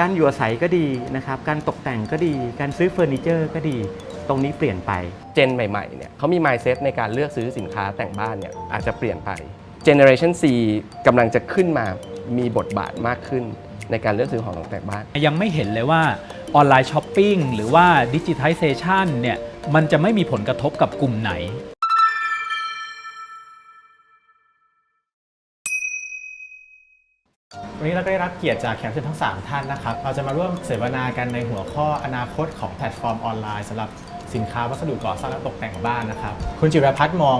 การอยู่อาศัยก็ดีนะครับ การตกแต่งก็ดี การซื้อเฟอร์นิเจอร์ก็ดี ตรงนี้เปลี่ยนไป เจนใหม่ๆเนี่ยเขามี mindset ในการเลือกซื้อสินค้าแต่งบ้านเนี่ยอาจจะเปลี่ยนไป Generation C กำลังจะขึ้นมามีบทบาทมากขึ้นในการเลือกซื้อของตกแต่งบ้าน ยังไม่เห็นเลยว่าออนไลน์ช้อปปิ้งหรือว่าดิจิทัลเซชันเนี่ยมันจะไม่มีผลกระทบกับกลุ่มไหน วันนี้เราก็ได้รับเกียรติจากแขกรับเชิญทั้ง 3 ท่านนะครับ เราจะมาร่วมเสวนากันในหัวข้ออนาคตของแพลตฟอร์มออนไลน์สำหรับสินค้าวัสดุก่อสร้างและตกแต่งบ้านนะครับ คุณจิรพัฒน์มอง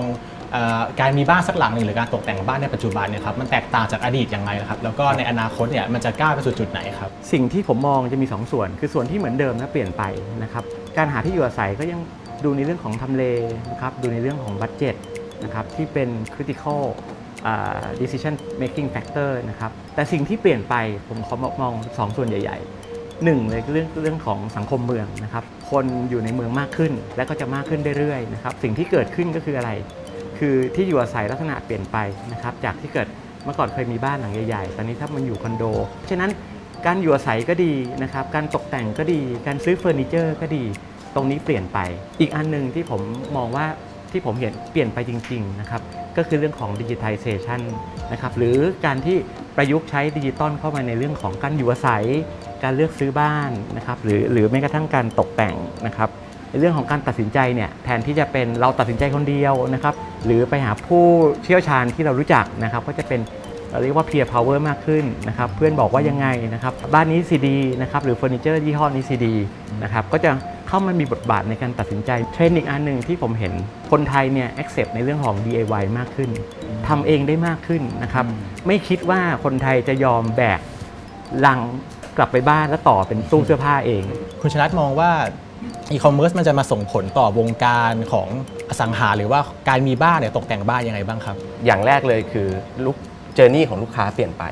เออการมีบ้านสักหลังหนึ่งหรือการตกแต่งบ้านในปัจจุบันเนี่ยครับมันแตกต่างจากอดีตยังไงนะครับแล้วก็ในอนาคตเนี่ยมันจะก้าวไปสู่จุดไหนครับสิ่งที่ผมมองจะมี 2 ส่วน คือส่วนที่เหมือนเดิมนะเปลี่ยนไปนะครับการหาที่อยู่อาศัยก็ยังดูในเรื่องของทำเลนะครับดูในเรื่องของบัตเจ็ตนะครับที่เป็น critical อ่า decision making factor นะครับแต่สิ่งที่เปลี่ยนไปผมขอมองสองส่วนใหญ่ๆหนึ่งเลยเรื่องเรื่องของสังคมเมืองนะครับคนอยู่ในเมืองมากขึ้นและก็จะมากขึ้นเรื่อยๆนะครับสิ่งที่เกิดขึ้นก็คืออะไร คือที่อยู่อาศัยลักษณะเปลี่ยนไปนะครับจากที่เกิดเมื่อก่อนเคยมีบ้านหลังใหญ่ๆ ตอนนี้ถ้ามันอยู่คอนโด ฉะนั้นการอยู่อาศัยก็ดีนะครับ การตกแต่งก็ดี การซื้อเฟอร์นิเจอร์ก็ดี ตรงนี้เปลี่ยนไป อีกอันหนึ่งที่ผมมองว่า ที่ผมเห็นเปลี่ยนไปจริงๆนะครับก็คือเรื่องของดิจิทัลเซชันนะครับหรือการที่ประยุกต์ใช้ดิจิตอลเข้ามาในเรื่องของการอยู่อาศัย การเลือกซื้อบ้านนะครับหรือหรือแม้กระทั่งการตกแต่งนะครับในเรื่องของการตัดสินใจเนี่ยแทนที่จะเป็นเราตัดสินใจคนเดียวนะครับหรือไปหาผู้เชี่ยวชาญที่เรารู้จักนะครับก็จะเป็นเราเรียกว่า peer power มากขึ้นนะครับเพื่อนบอกว่ายังไงนะครับบ้านนี้ซีดีนะครับหรือเฟอร์นิเจอร์ยี่ห้อนี้ซีดีนะครับก็จะ เข้ามามีบทบาทในการตัดสินใจเทรนด์อีกอันหนึ่งที่ผมเห็นคนไทยเนี่ย accept ในเรื่องของ DIY มากขึ้นทำเองได้มากขึ้นนะครับ ไม่คิดว่าคนไทยจะยอมแบกลังกลับไปบ้านแล้วต่อเป็นตู้เสื้อผ้าเอง คุณชนัทมองว่าอีคอมเมิร์ซมันจะมาส่งผลต่อวงการของอสังหาหรือว่าการมีบ้านเนี่ยตกแต่งบ้านยังไงบ้างครับ อย่างแรกเลยคือลุกเจอร์นี่ของลูกค้าเปลี่ยนไป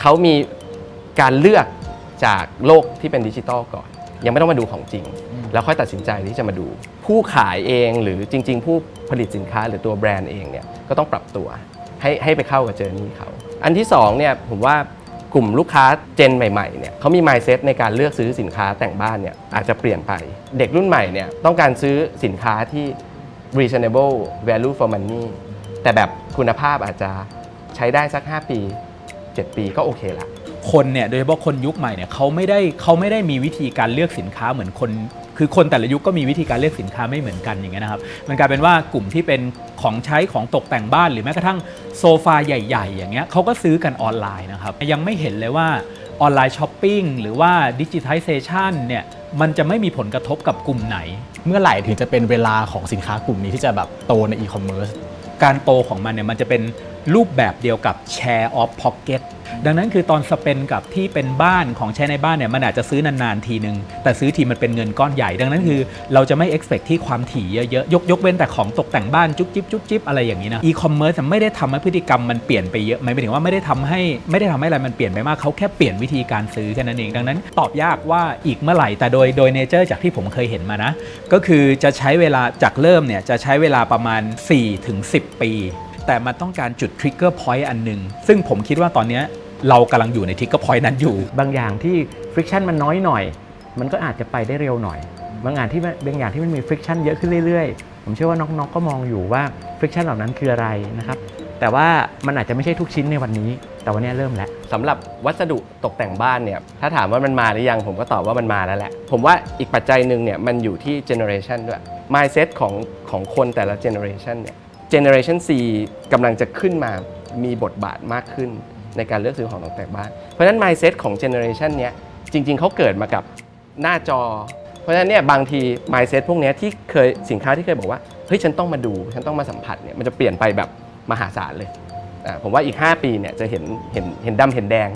เขามีการเลือกจากโลกที่เป็นดิจิตอลก่อน ยังไม่ต้องมาดูของจริง แล้วค่อยตัดสินใจที่จะมาดู ผู้ขายเองหรือจริง ๆ ผู้ผลิตสินค้าหรือตัวแบรนด์เองเนี่ยก็ต้องปรับตัวให้ให้ไปเข้ากับเจอร์นี่เขา อันที่สองเนี่ยผมว่ากลุ่มลูกค้าเจนใหม่ๆเนี่ยเขามี mindset ในการเลือกซื้อสินค้าแต่งบ้านเนี่ยอาจจะเปลี่ยนไป เด็กรุ่นใหม่เนี่ยต้องการซื้อสินค้าที่ reasonable value for money แต่แบบคุณภาพอาจจะใช้ได้สัก 5 ปี 7 ปีก็โอเคละ คนเนี่ยโดยเฉพาะคนยุคใหม่เนี่ยเขาไม่ได้เขาไม่ได้มีวิธีการเลือกสินค้าเหมือนคน คือคนแต่ละยุคก็มีวิธีการเลือกสินค้าไม่เหมือนกันอย่างเงี้ยนะครับมันกลายเป็นว่ากลุ่มที่เป็นของใช้ของตกแต่งบ้านหรือแม้กระทั่งโซฟาใหญ่ ๆ อย่างเงี้ยเขาก็ซื้อกันออนไลน์นะครับยังไม่เห็นเลยว่าออนไลน์ช้อปปิ้งหรือว่าดิจิทัลเซชันเนี่ยมันจะไม่มีผลกระทบกับกลุ่มไหน เมื่อไหร่ถึงจะเป็นเวลาของสินค้ากลุ่มนี้ที่จะแบบโตในอีคอมเมิร์ซการโตของมันเนี่ยมันจะเป็น รูปแบบเดียวกับ Share of Pocket ดังนั้นคือตอนสเปนกับที่เป็นบ้านของใช้ในบ้านเนี่ยมันอาจจะซื้อนาน ๆ ทีนึง แต่ซื้อทีมันเป็นเงินก้อนใหญ่ ดังนั้นคือเราจะไม่ expect ที่ความถี่เยอะ ๆ ยกยกเว้นแต่ของตกแต่งบ้านจุ๊บจิ๊บจุ๊บจิ๊บอะไรอย่างนี้นะ e-commerce ไม่ได้ทำให้พฤติกรรมมันเปลี่ยนไปเยอะหมายถึงว่าไม่ได้ทำให้ไม่ได้ทำให้อะไรมันเปลี่ยนไปมากเขาแค่เปลี่ยนวิธีการซื้อแค่นั้นเองดังนั้น ตอบยากว่าอีกเมื่อไหร่แต่โดยโดยเนเจอร์จากที่ผมเคยเห็นมานะก็คือจะใช้เวลาจากเริ่มเนี่ยจะใช้เวลาประมาณ 4-10 ปี แต่มันต้องการจุด trigger point อันหนึ่งซึ่งผมคิดว่าตอนเนี้ยเรากำลังอยู่ใน trigger point นั้นอยู่ บางอย่างที่ friction มันน้อยหน่อย มันก็อาจจะไปได้เร็วหน่อย บางอย่างที่มันบางอย่างที่มันมี friction เยอะขึ้นเรื่อยๆ ผมเชื่อว่าน้องๆก็มองอยู่ว่า friction เหล่านั้นคืออะไรนะครับ แต่ว่ามันอาจจะไม่ใช่ทุกชิ้นในวันนี้ แต่วันนี้เริ่มแล้ว สำหรับวัสดุตกแต่งบ้านเนี่ย ถ้าถามว่ามันมาหรือยัง ผมก็ตอบว่ามันมาแล้วแหละ ผมว่าอีกปัจจัยหนึ่งเนี่ย มันอยู่ที่ generation ด้วย mindset ของของคนแต่ละ generation เนี่ย generation C กำลังจะขึ้นมามีบทบาทมากขึ้นในการเลือกซื้อของตกแต่งบ้าน เพราะฉะนั้น mindset ของ generation เนี้ยจริง ๆ เขาเกิดมากับหน้าจอ เพราะฉะนั้นเนี่ยบางที mindset พวกนี้ที่เคยสินค้าที่เคยบอกว่าเฮ้ยฉันต้องมาดูฉันต้องมาสัมผัสเนี่ยมันจะเปลี่ยนไปแบบมหาศาลเลยผมว่าอีก 5 ปีเนี่ยจะเห็นเห็นเห็นดำเห็นแดง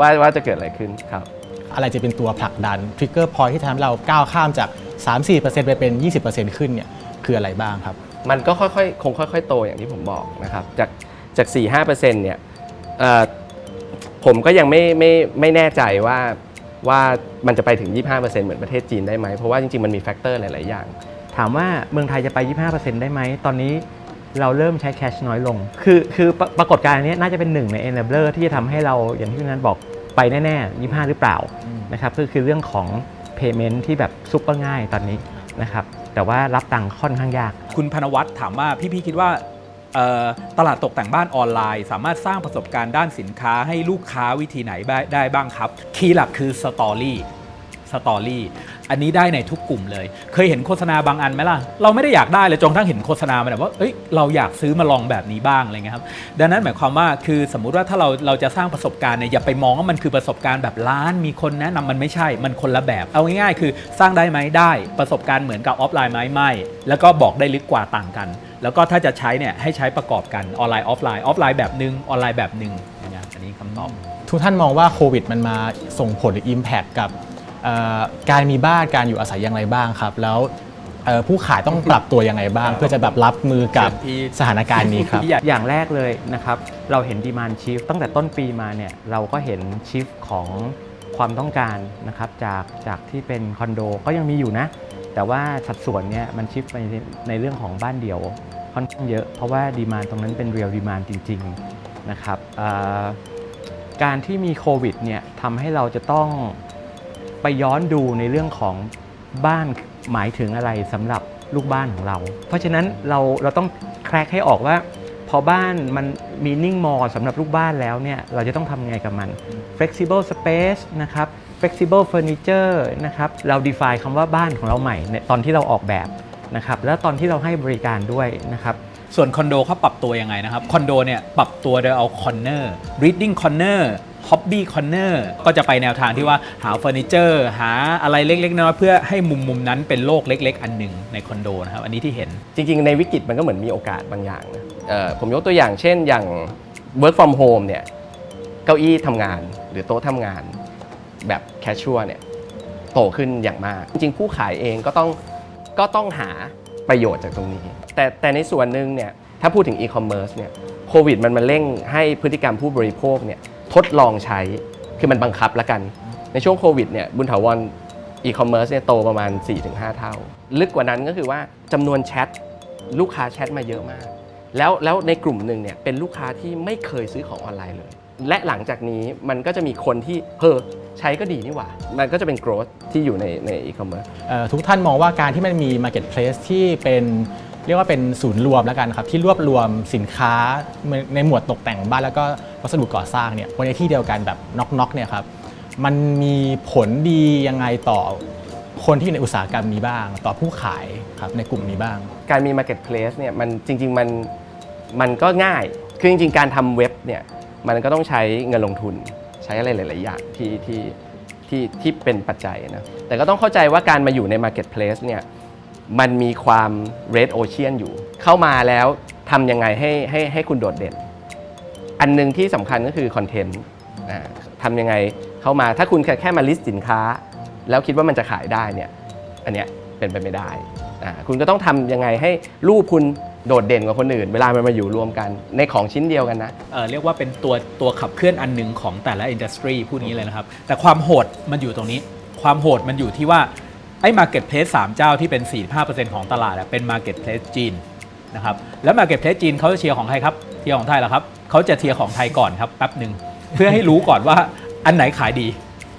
ว่าว่าจะเกิดอะไรขึ้นครับ อะไรจะเป็นตัวผลักดันทริกเกอร์พอยที่ทำให้เราก้าวข้ามจาก 3-4%ไปเป็น 20%ขึ้นเนี่ยคืออะไรบ้างครับ มันก็ค่อยๆคงค่อย ๆ โตอย่างที่ผมบอกนะครับจากจาก 4-5%เนี่ยเอ่อผมก็ยังไม่ไม่ไม่แน่ใจว่าว่ามันจะไปถึง 25%เหมือนประเทศจีนได้ไหม เพราะว่าจริง ๆ มันมีแฟกเตอร์หลาย ๆ อย่าง ถามว่าเมืองไทยจะไป 25%ได้ไหม ตอนนี้เราเริ่มใช้แคชน้อยลง คือคือปรปรากฏการณ์อันนี้น่าจะเป็นหนึ่งใน enabler ที่จะทำให้เราอย่างที่คุณนันบอกไปแน่ๆ 25 หรือเปล่าอืมนะครับก็คือเรื่องของ payment ที่แบบซุปเปอร์ง่ายตอนนี้นะครับ แต่ว่ารับตังค์ค่อนข้างยาก คุณพนวัตถามว่าพี่ๆคิดว่าเอ่อตลาดตกแต่งบ้านออนไลน์ สามารถสร้างประสบการณ์ด้านสินค้าให้ลูกค้าวิธีไหนได้ได้บ้างครับ คีย์หลักคือสตอรี่สตอรี่ อันนี้ได้ในทุกกลุ่มเลย เคยเห็นโฆษณาบางอันไหมล่ะ เราไม่ได้อยากได้เลยจนทั้งเห็นโฆษณามันแบบว่าเอ้ยเราอยากซื้อมาลองแบบนี้บ้างอะไรเงี้ยครับดังนั้นหมายความว่าคือสมมุติว่าถ้าเราเราจะสร้างประสบการณ์เนี่ยอย่าไปมองว่ามันคือประสบการณ์แบบร้านมีคนแนะนำมันไม่ใช่มันคนละแบบ เอาง่ายๆ คือสร้างได้ไหมได้ประสบการณ์เหมือนกับออฟไลน์ไหมไม่แล้วก็บอกได้ลึกกว่าต่างกัน แล้วก็ถ้าจะใช้เนี่ยให้ใช้ประกอบกันออนไลน์ออฟไลน์ออฟไลน์แบบหนึ่งออนไลน์แบบหนึ่งอันนี้คำตอบทุกท่านมองว่าโควิดมันมาส่งผลหรือ Impact กับเอ่อ การมีบ้านการอยู่อาศัยอย่างไรบ้างครับ แล้วเอ่อผู้ขายต้องปรับตัวยังไงบ้าง เพื่อจะแบบรับมือกับเชิญพี่สถานการณ์นี้ครับพี่อยากอย่างแรกเลยนะครับ เราเห็นดีมานชิฟตั้งแต่ต้นปีมาเนี่ยเราก็เห็นชิฟของความต้องการนะครับจากจากที่เป็นคอนโดก็ยังมีอยู่นะ แต่ว่าสัดส่วนเนี่ยมันชิฟไปในในเรื่องของบ้านเดี่ยวค่อนข้างเยอะ เพราะว่าดีมานตรงนั้นเป็นเรียลดีมานจริง ๆนะครับอ่าการที่มีโควิดเนี่ยทำให้เราจะต้อง ไปย้อนดูในเรื่องของบ้านหมายถึงอะไรสำหรับลูกบ้านของเรา เพราะฉะนั้นเราเราต้องแครกให้ออกว่า พอบ้านมันมีนิ่งมอสำหรับลูกบ้านแล้วเนี่ยเราจะต้องทำไงกับมัน flexible space นะครับ flexible furniture นะครับเรา define คำว่าบ้านของเราใหม่ในตอนที่เราออกแบบนะครับแล้วตอนที่เราให้บริการด้วยนะครับส่วนคอนโดเขาปรับตัวยังไงนะครับคอนโดเนี่ยปรับตัวโดยเอาคอนเนอร์ reading corner hobby corner ก็จะไปแนวทางที่ว่าหาเฟอร์นิเจอร์หาอะไรเล็กๆน้อยๆเพื่อให้มุมมุมๆนั้นเป็นโลกเล็ก ๆ อันหนึ่งในคอนโดนะครับอันนี้ที่เห็น จริงๆ ในวิกฤตมันก็เหมือนมีโอกาสบางอย่างนะเอ่อผมยกตัวอย่างเช่นอย่าง work from home เนี่ยเก้าอี้ทำงานหรือโต๊ะทำงานแบบแคชชัวเนี่ยโตขึ้นอย่างมาก จริงๆ ผู้ขายเองก็ต้องก็ต้องหาประโยชน์จากตรงนี้ แต่แต่ในส่วนหนึ่งเนี่ยถ้าพูดถึง e-commerce เนี่ยโควิดมันมาเร่งให้พฤติกรรมผู้บริโภคเนี่ย ทดลองใช้คือมันบังคับแล้วกัน ในช่วงโควิดเนี่ยบุญถาวร e-commerce เนี่ยโตประมาณ 4-5 เท่า ลึกกว่านั้นก็คือว่าจำนวนแชทลูกค้าแชทมาเยอะมาก แล้วแล้วในกลุ่มหนึ่งเนี่ยเป็นลูกค้าที่ไม่เคยซื้อของออนไลน์เลย และหลังจากนี้มันก็จะมีคนที่เฮ้อใช้ก็ดีนี่หว่า มันก็จะเป็น growth ที่อยู่ในใน e-commerce เอ่อทุกท่านมองว่าการที่มันมี Marketplace ที่เป็น เรียกว่าเป็นศูนย์รวมแล้วกันครับที่รวบรวมสินค้าในหมวดตกแต่งบ้านแล้วก็วัสดุก่อสร้างเนี่ยไว้ในที่เดียวกันแบบน็อกๆเนี่ยครับมันมีผลดียังไงต่อคนที่อยู่ในอุตสาหกรรมนี้บ้าง ต่อผู้ขายครับในกลุ่มนี้บ้าง การมี marketplace เนี่ยมันจริง ๆ มันมันก็ง่าย คือจริง ๆ การทำเว็บเนี่ยมันก็ต้องใช้เงินลงทุนใช้อะไรหลาย ๆ อย่างที่ที่ที่ที่เป็นปัจจัยนะแต่ก็ต้องเข้าใจว่าการมาอยู่ใน marketplace เนี่ย มันมีความ red ocean อยู่ เข้ามาแล้วทำยังไงให้ให้ให้คุณโดดเด่น อันหนึ่งที่สำคัญก็คือคอนเทนต์ทำยังไงเข้ามาถ้าคุณแค่แค่มาลิสต์สินค้า แล้วคิดว่ามันจะขายได้เนี่ยอันเนี้ยเป็นไปไม่ได้ คุณก็ต้องทำยังไงให้รูปคุณโดดเด่นกว่าคนอื่น เวลามันมาอยู่รวมกันในของชิ้นเดียวกันนะเเรียกว่าเป็นตัวตัวขับเคลื่อนอันหนึ่งของแต่ละอินดัสทรีพูดงี้เลยนะครับ แต่ความโหดมันอยู่ตรงนี้ ความโหดมันอยู่ที่ว่า ไอ้ Marketplace 3 เจ้าที่เป็น 45%ของตลาดอะเป็น Marketplace จีนนะครับแล้ว Marketplace จีนเขาจะเชียร์ของใครครับเชียร์ของไทยเหรอครับเขาจะเชียร์ของไทยก่อนครับแป๊บหนึ่งเพื่อให้รู้ก่อนว่าอันไหนขายดี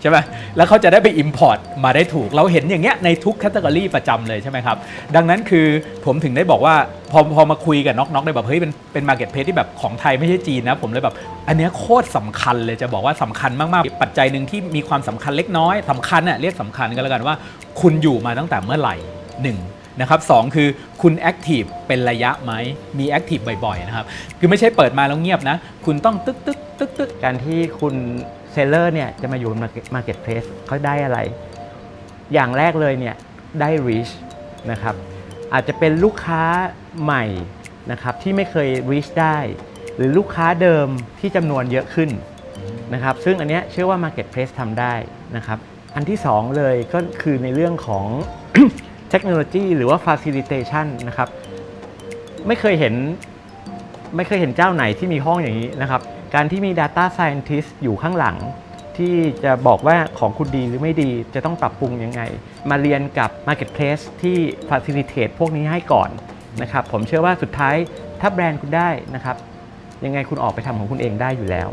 ช่ไหมแล้วเขาจะได้ไป Import มาได้ถูก เราเห็นอย่างเงี้ยในทุกแคตตากรีประจำเลยใช่ไหมครับ ดังนั้นคือผมถึงได้บอกว่าพอพอมาคุยกับน็อกน็อกได้แบบเฮ้ยเป็นเป็นมาร์เก็ตเพสที่แบบของไทยไม่ใช่จีนนะ ผมเลยแบบ อันเนี้ยโคตรสำคัญเลยจะบอกว่าสำคัญมากๆ ปัจจัยหนึ่งที่มีความสำคัญเล็กน้อยสำคัญน่ะเรียกสำคัญกันแล้วกันว่า คุณอยู่มาตั้งแต่เมื่อไหร่หนึ่งนะครับสองคือคุณแอคทีฟเป็นระยะไหมมีแอคทีฟบ่อยๆนะครับคือไม่ใช่เปิดมาแล้วเงียบนะ คุณต้องตึ๊กตึ๊กตึ๊กตึ๊กการที่คุณ เซลเลอร์เนี่ยจะมาอยู่ใน Marketplace เขาได้อะไร อย่างแรกเลยเนี่ยได้ reach นะครับอาจจะเป็นลูกค้าใหม่นะครับที่ไม่เคย reach ได้ หรือลูกค้าเดิมที่จำนวนเยอะขึ้นนะครับซึ่งอันเนี้ยเชื่อว่า Marketplace ทำได้นะครับอันที่สองเลยก็คือในเรื่องของเทคโนโลยีหรือว่า facilitation นะครับไม่เคยเห็นไม่เคยเห็นเจ้าไหนที่มีห้องอย่างนี้นะครับ การที่มี Data Scientist อยู่ข้างหลัง ที่จะบอกว่าของคุณดีหรือไม่ดีจะต้องปรับปรุงยังไง มาเรียนกับ Marketplace ที่ Facilitate พวกนี้ให้ก่อนนะครับผมเชื่อว่าสุดท้ายถ้าแบรนด์คุณได้นะครับยังไงคุณออกไปทำของคุณเองได้อยู่แล้ว